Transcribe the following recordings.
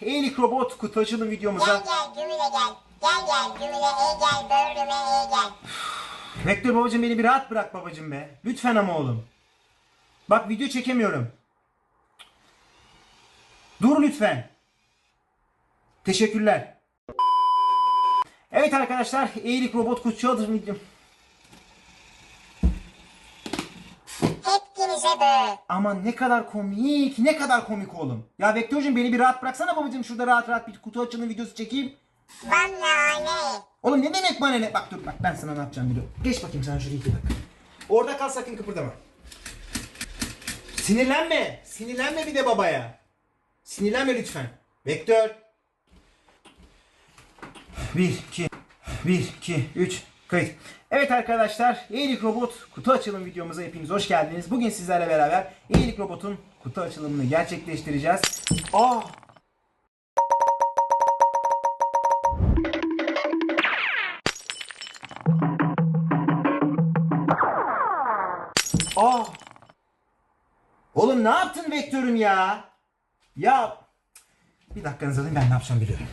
Eğilik robot kutu açılım videomuza Gel gel gümüle gel. Gel gel gümüle ey gel böğrüme ey gel. Vektör babacım beni bir rahat bırak babacım be. Lütfen ama oğlum. Bak video çekemiyorum. Dur lütfen. Teşekkürler. Evet arkadaşlar eğilik robot kutu açılım Hepinize böğ. Aman ne kadar komik, ne kadar komik oğlum. Ya Vektörcüm beni bir rahat bıraksana babacım şurada rahat rahat bir kutu açılım videosu çekeyim. Bana ne? Oğlum ne demek bana ne? Bak dur bak ben sana ne yapacağım biliyorum. Geç bakayım sen şuraya iki dakika. Orada kal sakın kıpırdama. Sinirlenme. Sinirlenme bir de babaya. Sinirlenme lütfen. Vektör. Bir, iki, bir, iki, üç, kayıt. Evet arkadaşlar, Eğilik Robot kutu açılım videomuza hepiniz hoş geldiniz. Bugün sizlerle beraber Eğilik Robot'un kutu açılımını gerçekleştireceğiz. Aa! Aa! Oğlum ne yaptın vektörüm ya? Ya bir dakikanızı alayım ben ne yapacağım biliyorum.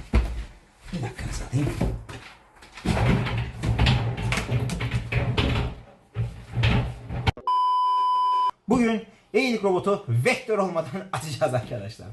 Bir dakikanızı alayım. Bugün eğilik robotu vektör olmadan açacağız arkadaşlar.